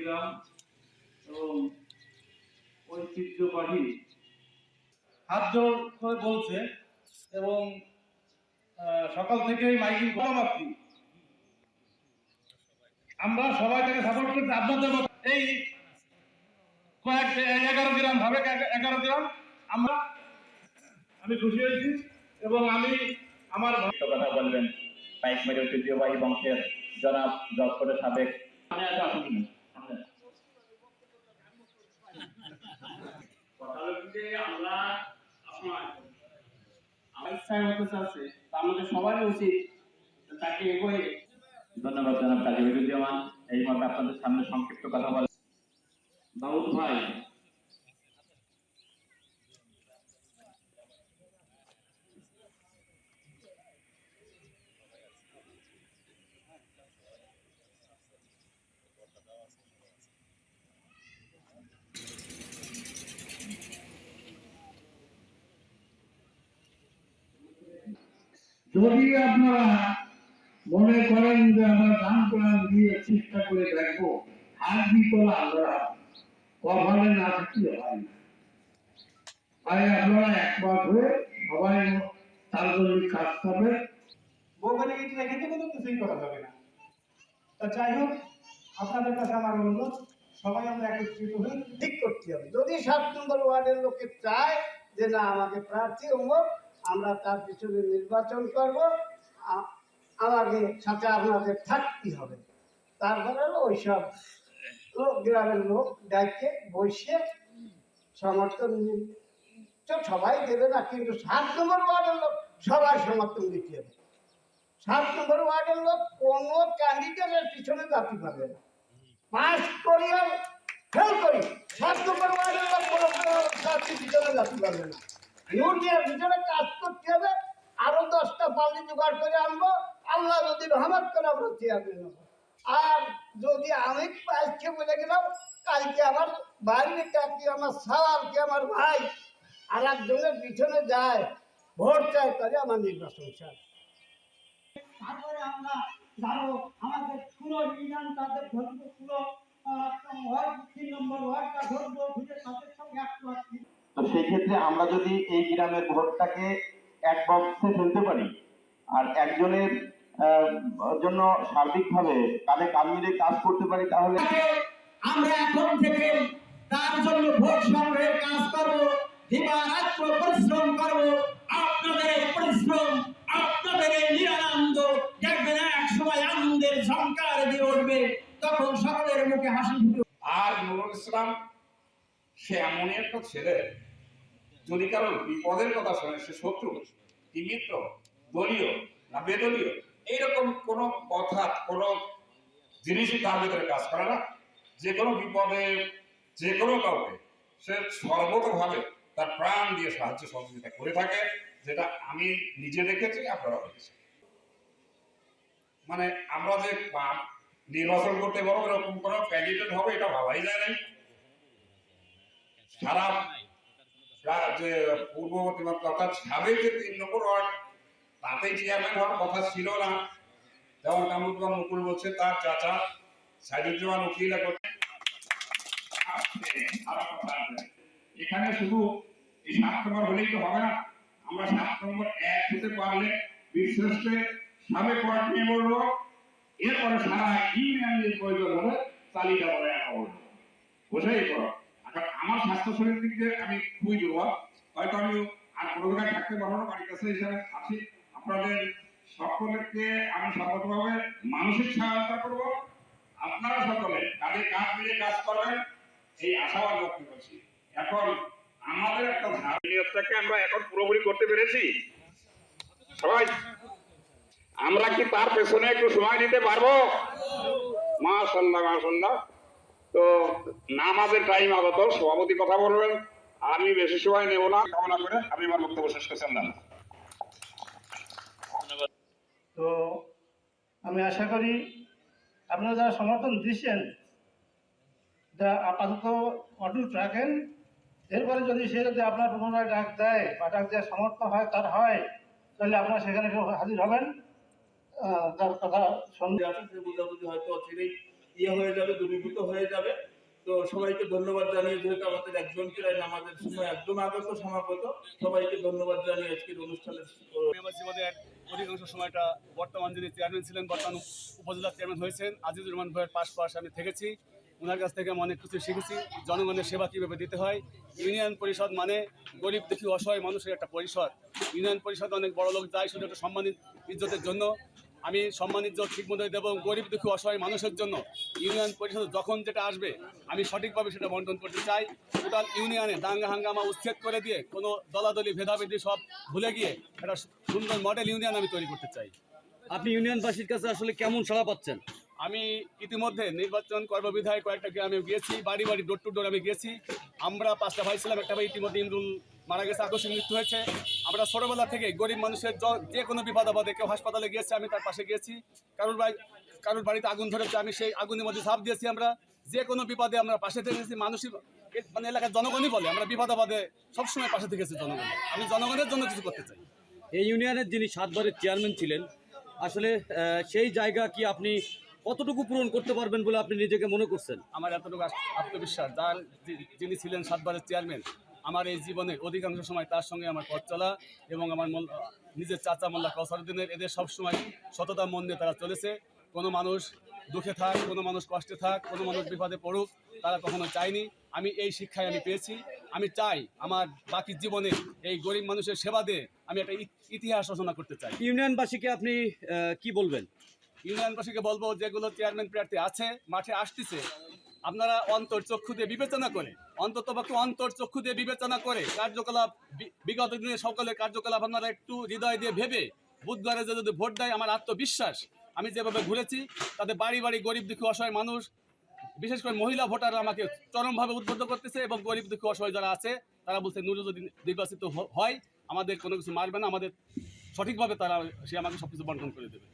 গ্রাম এবং ঐতিহ্যবাহী হাত জোর করে বলছে এবং সকাল থেকেই মাইকিং করা বাকি আমরা সবাই তাকে সাপোর্ট করছি। আপনাদের মতো এই কয়েক এগারো গ্রাম ভাবে এগারো গ্রাম আমরা আমি খুশি হয়েছি এবং আমি আমার কথা বলবেন। পাইকমারি ঐতিহ্যবাহী বংশের জনাব যশোরের সাবেক সামনে আসো, আসুন। সামনে আসো। আমরা আপনার আমার ইচ্ছায় হতে চাচ্ছে আমাদের সবারই উচিত তাকে এগোয়ে। ধন্যবাদ জনাব কাজী বিরুদ্ধমান এই মর্মে আপনাদের সামনে সংক্ষিপ্ত কথা বলেন দাউদ ভাই। যদি আপনারা মনে করেন যে আমরা দান প্রাণ দিয়ে চেষ্টা করে দেখব, হাত বিকল আমরা কপালে না থাকলে হয় না। তাই আপনারা একমত হয়ে সবাই তার জন্য কাজ করবে ভৌগোলিক ইট রেখে তো কিছুই করা যাবে না। তা যাই হোক, আপনাদের কাছে আমার অনুরোধ, সবাই আমরা একত্রিত হয়ে ঠিক করতে হবে। যদি সাত নম্বর ওয়ার্ডের লোকে চায় যে না, আমাকে প্রার্থী অমুক আমরা তার পিছনে নির্বাচন করব। আ- আমাকে সাথে আপনাদের থাকতে হবে। তারপরে ওইসব লোক, গ্রামের লোক ডাইকে বসে সমর্থন তো সবাই দেবে না, কিন্তু সাত নম্বর ওয়ার্ডের লোক সবার সমর্থন দিতে হবে। সাত নম্বর ওয়ার্ডের লোক কোনো ক্যান্ডিডেটের পিছনে জাতি পাবে না। পাস করিয়া ফেল করি। সাত নম্বর ওয়ার্ডের লোক কোনো পিছনে জাতি পাবে না। ইউনিয়নের ভিতরে কাজ করতে হবে, আরও দশটা পাল্লি জোগাড় করে আনব, আল্লাহ যদি রহমত করে আমরা চেয়ারম্যান হব আর যদি আমি আজকে বলে গেলাম, কালকে আমার বাড়ির কাকি, আমার সালার কি আমার ভাই আর একজনের পিছনে যায়, ভোট চাই করে আমার নির্বাচন চাই। তারপরে আমরা যারা আমাদের পুরো ইউনিয়ন তাদের ধরবো, পুরো তিন নম্বর ওয়ার্ডটা ধরবো তাদের সঙ্গে আছি তো সেই ক্ষেত্রে আমরা যদি এই গ্রামের ভোটটাকে এক বক্সে ফেলতে পারি আর একজনের জন্য সার্বিকভাবে কাঁধে কাঁধ মিলে কাজ করতে পারি তাহলে আমরা এখন থেকে তার জন্য ভোট সংগ্রহের কাজ করব দিবারাত্র পরিশ্রম করব আপনাদের পরিশ্রম আপনাদের এই নিরানন্দ দেখবেন এক সময় আনন্দের ঝঙ্কার দিয়ে উঠবে তখন সকলের মুখে হাসি আর নুরুল ইসলাম সে এমনই একটা ছেলে যদি কারোর বিপদের কথা শোনে সে শত্রু, কি মিত্র, দলীয় না বেদলীয়, এইরকম কোনো কথা, কোনো জিনিসই তার ভিতরে কাজ করে না। যে কোনো বিপদে, যে কোনো কাউকে সে সর্বতভাবে তার প্রাণ দিয়ে সাহায্য সহযোগিতা করে থাকে, যেটা আমি নিজে দেখেছি আপনারা দেখেছেন। মানে আমরা যে নির্বাচন করতে পারব এরকম কোনো ক্যান্ডিডেট হবে, এটা ভাবাই যায় নাই। সারা পূর্ববর্তী অর্থাৎ সাবেক যে তিন নম্বর ওয়ার্ড তাতেই চেয়ারম্যান হওয়ার কথা ছিল না। যেমন মুকুল বলছে, তার চাচা উকিল এখন শুধু এই সাত নম্বর হলেই তো হবে না, আমরা সাত নম্বর এক হতে পারলে বিশ্বস্তে সাবেক ওয়ার্ড এরপরে সারা ইউনিয়নের প্রয়োজন তালিকা করে আনা বোঝাই করো আমার স্বাস্থ্য শরীর দিক দিয়ে আমি খুবই দুর্বল। হয়তো আমি আর কোনো জায়গায় থাকতে পারব না, বাড়ির কাছে হিসাবে আছি। আপনাদের সকলকে আমি সর্বতভাবে মানসিক সহায়তা করব। আপনারা সকলে কাজে কাজ মিলে কাজ করবেন, এই আশাবাদ ব্যক্ত করছি। এখন আমাদের একটা ধারণীয়তাকে আমরা এখন পুরোপুরি করতে পেরেছি। সবাই, আমরা কি তার পেছনে একটু সময় দিতে পারব? মা মাশাল্লাহ মাশাল্লাহ। তো নামাজের টাইম আগত সভাপতি কথা বলবেন আমি বেশি সময় নেব না কামনা করে আমি আমার বক্তব্য শেষ করছি না তো আমি আশা করি আপনারা যারা সমর্থন দিচ্ছেন যা আপাতত অটুট রাখেন এরপরে যদি সে যদি আপনার পুনরায় ডাক দেয় বা ডাক দেওয়ার সামর্থ্য হয় তার হয় তাহলে আপনারা সেখানে হাজির হবেন। আহ, তার কথা শুনবে আছে সে বুঝাবুঝি হয়তো অচিরেই ইয়ে হয়ে যাবে, দূরীভূত হয়ে যাবে। তো সবাইকে ধন্যবাদ জানিয়ে, যেহেতু আমাদের একজনকে নামাজের সময় একদম আগত, সমাগত, সবাইকে ধন্যবাদ জানিয়ে আজকের অনুষ্ঠানের অধিকাংশ সময়টা বর্তমান যিনি চেয়ারম্যান ছিলেন, বর্তমান উপজেলা চেয়ারম্যান হয়েছেন, আজিজুর রহমান ভাইয়ের পাশ পাশ আমি থেকেছি। ওনার কাছ থেকে আমি অনেক কিছু শিখেছি। জনগণের সেবা কীভাবে দিতে হয়? ইউনিয়ন পরিষদ মানে গরিব দেখি, অসহায় মানুষের একটা পরিষদ। ইউনিয়ন পরিষদ অনেক বড় লোক যায় শুধু একটা সম্মানিত ইজ্জতের জন্য। আমি সম্মান ইজ্জত ঠিক মতো দেবো এবং গরিব দুঃখী অসহায় মানুষের জন্য ইউনিয়ন পরিষদ যখন যেটা আসবে আমি সঠিকভাবে সেটা বন্টন করতে চাই। টোটাল ইউনিয়নে দাঙ্গা হাঙ্গামা উচ্ছেদ করে দিয়ে কোনো দলাদলি ভেদাভেদি সব ভুলে গিয়ে একটা সুন্দর মডেল ইউনিয়ন আমি তৈরি করতে চাই। আপনি ইউনিয়নবাসীর কাছে আসলে কেমন সাড়া পাচ্ছেন? আমি ইতিমধ্যে নির্বাচন কর্মবিধায় কয়েকটা গ্রামে গিয়েছি বাড়ি বাড়ি ডোর টু ডোর আমি গিয়েছি। আমরা পাঁচটা ভাই ছিলাম একটা ভাই ইতিমধ্যে ইমরুল মারা গেছে আকস্মিক মৃত্যু হয়েছে। আমরা ছোটবেলা থেকে গরিব মানুষের যে কোনো বিপদ আপদে কেউ হাসপাতালে গিয়েছে আমি তার পাশে গিয়েছি। কারোর বাড়ি কারোর বাড়িতে আগুন ধরেছে আমি সেই আগুনের মধ্যে ঝাঁপ দিয়েছি আমরা। যে কোনো বিপদে আমরা পাশে থেকেছি মানুষই মানে এলাকার জনগণই বলে আমরা বিপদ আপদে সবসময় পাশে থেকেছি জনগণ। আমি জনগণের জন্য কিছু করতে চাই। এই ইউনিয়নের যিনি সাতবারের চেয়ারম্যান ছিলেন আসলে সেই জায়গা কি আপনি কতটুকু পূরণ করতে পারবেন বলে আপনি নিজেকে মনে করছেন? আমার এতটুকু আত্মবিশ্বাস। যার যিনি ছিলেন সাতবারের চেয়ারম্যান আমার এই জীবনে অধিকাংশ সময় তার সঙ্গে আমার পথ চলা এবং আমার নিজের চাচা মোল্লা কসরুদ্দিনের এদের সবসময় সততা মন নিয়ে তারা চলেছে। কোনো মানুষ দুঃখে থাক কোনো মানুষ কষ্টে থাক কোনো মানুষ বিপদে পড়ুক তারা কখনো চায়নি। আমি এই শিক্ষায় আমি পেয়েছি। আমি চাই আমার বাকি জীবনে এই গরিব মানুষের সেবা দিয়ে আমি একটা ইত- ইতিহাস রচনা করতে চাই। ইউনিয়নবাসীকে আপনি কি বলবেন? ইউনিয়নবাসীকে বলব যেগুলো চেয়ারম্যান প্রার্থী আছে মাঠে আসতেছে আপনারা অন্তর চক্ষু দিয়ে বিবেচনা করে অন্তত পক্ষে অন্তর চক্ষু দিয়ে বিবেচনা করে কার্যকলাপ বিগত দিনে সকলের কার্যকলাপ আপনারা একটু হৃদয় দিয়ে ভেবে, বুধবারে যে যদি ভোট দেয় আমার আত্মবিশ্বাস, আমি যেভাবে ঘুরেছি তাদের বাড়ি বাড়ি গরিব দুঃখী অসহায় মানুষ, বিশেষ করে মহিলা ভোটাররা আমাকে চরমভাবে উদ্বুদ্ধ করতেছে এবং গরিব দুঃখী অসহায় যারা আছে, তারা বলছে নুরু যদি নির্বাচিত হয়, আমাদের কোনো কিছু মারবে না, আমাদের সঠিকভাবে তারা সে আমাকে সব কিছু বন্টন করে দেবে।